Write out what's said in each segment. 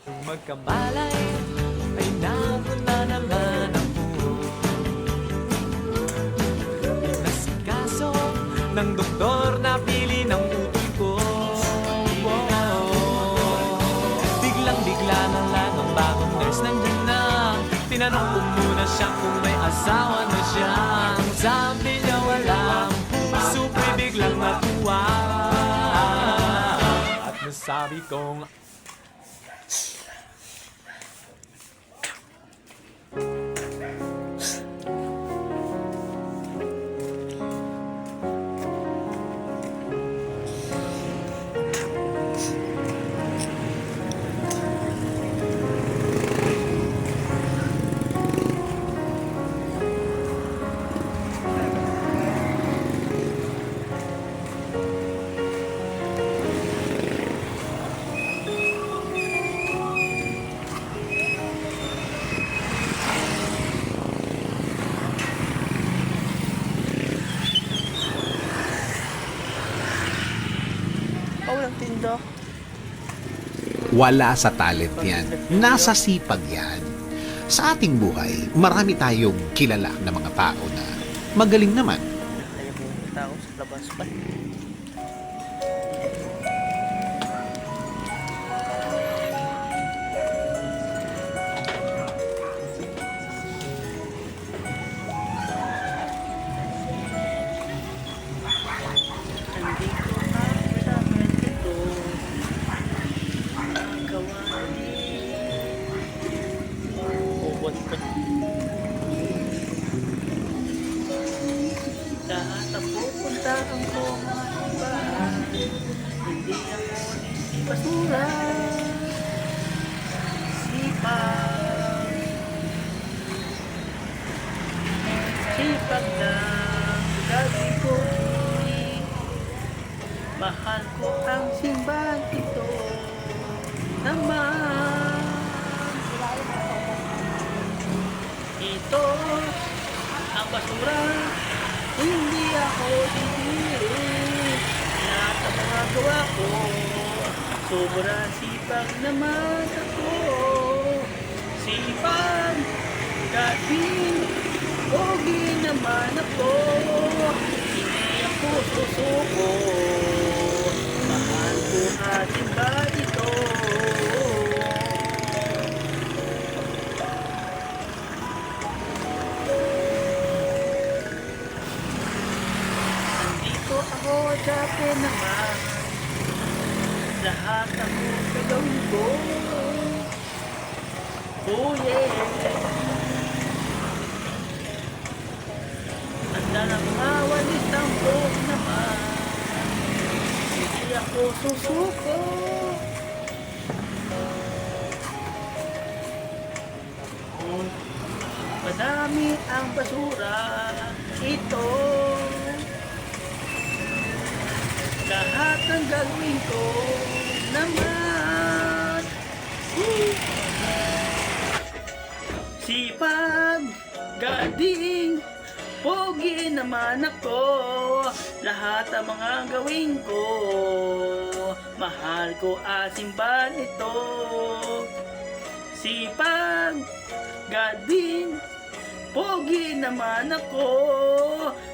Kung magkamalay ay naroon na naman ako Pinasikaso ng doktor na pili ng utoy ko. Biglang-bigla na lang ang bagong nurse nandiyan na. Tinanong ko muna siya kung may asawa na siya. Sabi niya walang ko'y biglang natuwa At nasabi kong Oh, walang tinda. Wala sa talent yan. Nasa sipag yan. Sa ating buhay, marami tayong kilala na mga tao na magaling naman. Ayaw mo yung tao sa labas pa. Lahat ang pupuntahan ko ba? Hindi ako basura. Sipag. Sipag na gabi ko. Mahal ko ang simbahan ito naman. Ito ang basura. Hindi ako titiri Lahat ang mga gawa ko Sobrang sipag naman ako Sipag Gabi Pogi naman ako Hindi ako susuko dati naman. Lahat ako gagawin ko. Oh yeah. Handa na mga walis ng buhok naman. Hindi ako susuko. Madami ang basura. Ito lahat ng gagawin ko naman. Woo! Sipag, gading, pogi naman ako. Lahat ng mga gawin ko Mahal ko asimban ito. Sipag, gading, pogi naman ako.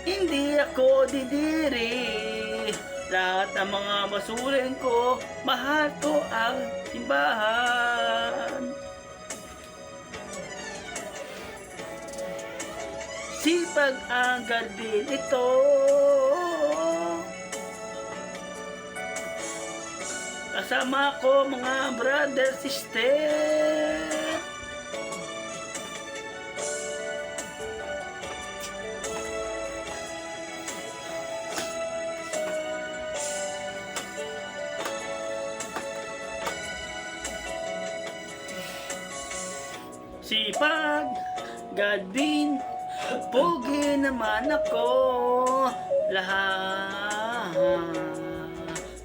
Hindi ako didiri lahat ng mga masuling ko, mahal ko ang simbahan. Sipag ang gardin ito. Kasama ko mga brother, sister. Sipag, gadin, pogi naman ako lahat.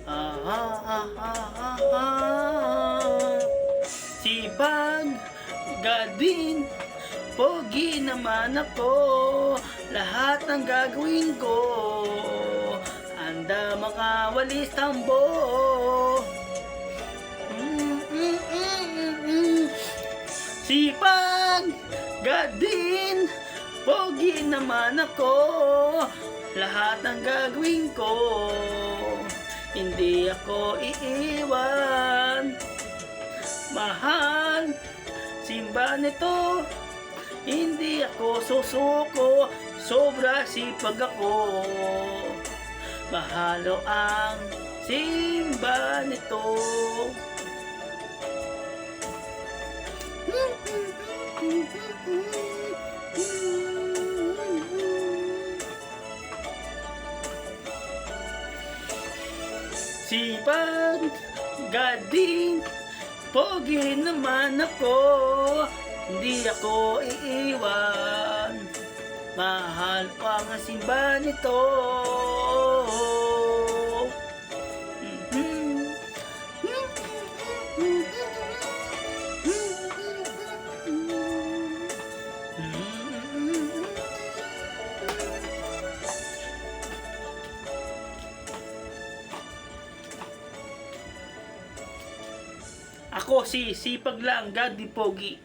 Ah, ah, ah, ah. Sipag, gadin, pogi naman ako lahat ng gagawin ko. Handa makawalis tambo. Sipag, gadin, pogi naman ako. Lahat ng gagawin ko, hindi ako iiwan. Mahal, simba nito, hindi ako susuko, sobra sipag ako. Mahalo ang simba nito. Sipag, gading, pogi naman ako. Hindi ako iiwan. Mahal pa ang simba nito. Ako si Sipag lang, Gadi Pogi.